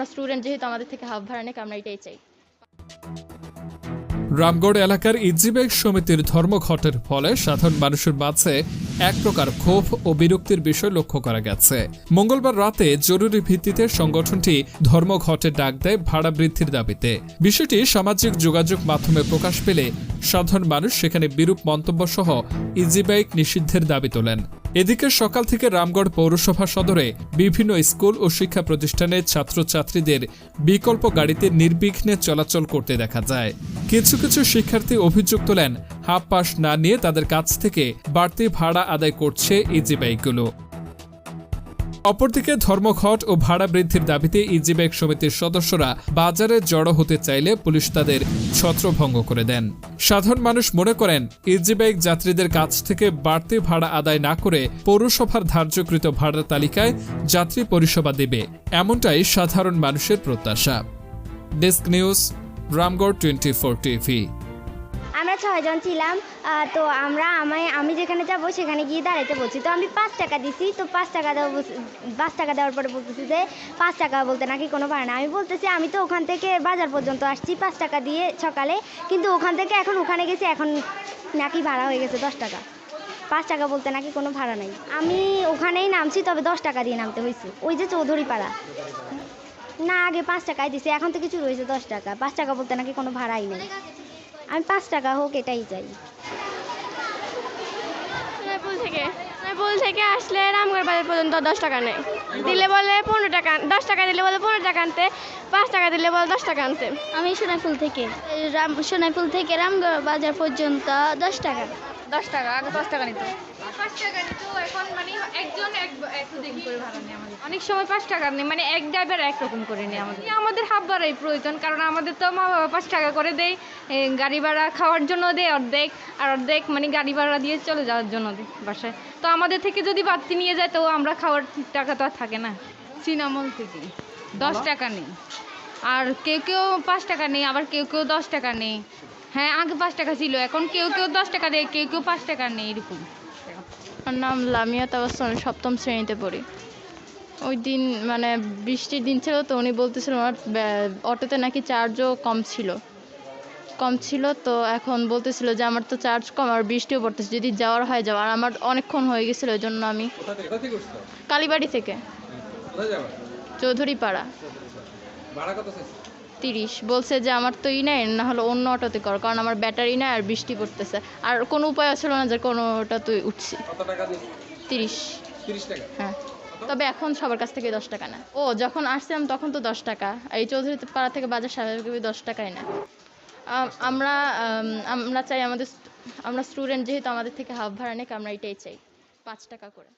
আমরা স্টুডেন্ট যেহেতু আমাদের থেকে হাফ ভাড়া নেই আমরা এটাই চাই। রামগড় এলাকার ইজিবেগ সমিতির ধর্মঘটের ফলে সাধারণ মানুষের মাঝে এক প্রকার ক্ষোভ ও বিরক্তির বিষয় লক্ষ্য করা গেছে। মঙ্গলবার রাতে জরুরি ভিত্তিতে সংগঠনটি ধর্মঘটের ডাক দেয় ভাড়া বৃদ্ধির দাবিতে। বিষয়টি সামাজিক যোগাযোগ মাধ্যমে প্রকাশ পেলে সাধারণ মানুষ সেখানে বিরূপ মন্তব্য সহ ইজিবাইক নিষিদ্ধের দাবি তোলেন। এদিকে সকাল থেকে রামগড় পৌরসভা সদরে বিভিন্ন স্কুল ও শিক্ষা প্রতিষ্ঠানে ছাত্রছাত্রীদের বিকল্প গাড়িতে নির্বিঘ্নে চলাচল করতে দেখা যায়। কিছু কিছু শিক্ষার্থী অভিযোগ তোলেন, হাফ পাস না নিয়ে তাদের কাছ থেকে বাড়তি ভাড়া আদায় করছে ইজি বাইকগুলো অপরদিকে ধর্মঘট ও ভাড়া বৃদ্ধির দাবিতে ইজিব্যাগ সমিতির সদস্যরা বাজারে জড়ো হতে চাইলে পুলিশ তাদের ছত্রভঙ্গ করে দেন। সাধারণ মানুষ মনে করেন, ইজিব্যাগ যাত্রীদের কাছ থেকে বাড়তি ভাড়া আদায় না করে পৌরসভার ধার্যকৃত ভাড়ার তালিকায় যাত্রী পরিষেবা দেবে, এমনটাই সাধারণ মানুষের প্রত্যাশা। Desk news, Ramgarh twenty four TV. আমরা ছয়জন ছিলাম তো আমরা আমায়, আমি যেখানে যাব সেখানে গিয়ে দাঁড়াইতে বলছি। তো আমি পাঁচ টাকা দিছি, তো পাঁচ টাকা দেওয়া পাঁচ টাকা দেওয়ার পরে বলতেছি যে, পাঁচ টাকা বলতে নাকি কোনো ভাড়া না আমি বলতেছি, আমি তো ওখান থেকে বাজার পর্যন্ত আসছি পাঁচ টাকা দিয়ে সকালে, কিন্তু ওখান থেকে এখন ওখানে গেছি, এখন নাকি ভাড়া হয়ে গেছে দশ টাকা। পাঁচ টাকা বলতে নাকি কোনো ভাড়া নাই। আমি ওখানেই নামছি, তবে দশ টাকা দিয়ে নামতে হয়েছে ওই যে চৌধুরী পাড়া না, আগে পাঁচ টাকায় দিছে, এখন তো কিছু রয়েছে দশ টাকা। পাঁচ টাকা বলতে নাকি কোনো ভাড়াই নেই। আমি পাঁচ টাকা হোক এটাই চাই। সোনারপুল থেকে। সোনারপুল থেকে আসলে রামগড় বাজার পর্যন্ত দশ টাকা নেয়। দিলে বলে পনেরো টাকা দশ টাকা দিলে বলে পনেরো টাকা আনতে পাঁচ টাকা দিলে বলে দশ টাকা আনতে। আমি সোনাইফুল থেকে। রাম সোনাইফুল থেকে রামগড় বাজার পর্যন্ত দশ টাকা। দশ টাকা আগে পাঁচ টাকা নিত। পাঁচ টাকা নিত এখন মানে একজন একটু দেখি করে ভাড়া নেই আমাদের। অনেক সময় পাঁচ টাকা নেই মানে এক ড্রাইভার একরকম করে নেই আমাদের। আমাদের হাফ ভাড়াই প্রয়োজন কারণ আমাদের তো মা বাবা পাঁচ টাকা করে দেয় গাড়ি ভাড়া খাওয়ার জন্য দেয় অর্ধেক আর অর্ধেক মানে গাড়ি ভাড়া দিয়ে চলে যাওয়ার জন্য দেয় বাসায়। তো আমাদের থেকে যদি বাড়তি নিয়ে যায় তো আমরা খাওয়ার টাকা তো আর থাকে না। সিনামল থেকে। দশ টাকা নেই। আর কেউ কেউ পাঁচ টাকা নেই আবার কেউ কেউ দশ টাকা নেই। হ্যাঁ আগে পাঁচ টাকা ছিল এখন কেউ কেউ দশ টাকা দেয় কেউ কেউ পাঁচ টাকা নেই এরকম। আমার নাম লামিয়া তাবাসম আমি সপ্তম শ্রেণীতে পড়ি। ওই দিন মানে বৃষ্টির দিন ছিল তো উনি বলতেছিলেন আমার ব্যা- অটোতে নাকি চার্জও কম ছিল। কম ছিল তো এখন বলতেছিল যে আমার তো চার্জ কম আর বৃষ্টিও পড়তেছে যদি যাওয়ার হয় যাওয়া আর আমার অনেকক্ষণ হয়ে গেছিল ওই জন্য আমি কালীবাড়ি থেকে। চৌধুরী পাড়া তিরিশ। বলছে যে আমার তো ই নাই না হলে অন্য অটোতে কর কারণ আমার ব্যাটারি নাই আর বৃষ্টি পড়তেছে। আর কোনো উপায় ছিল না যে কোনোটা তুই উঠছি তিরিশ। হ্যাঁ। তবে এখন সবার কাছ থেকে দশ টাকা না। ও যখন আসছিলাম তখন তো দশ টাকা। এই চৌধুরী পাড়া থেকে বাজার স্বাভাবিকভাবে দশ টাকাই না। আমরা আমরা চাই আমাদের আমরা স্টুডেন্ট যেহেতু আমাদের থেকে হাফ ভাড়া নেই আমরা এটাই চাই। পাঁচ টাকা করে।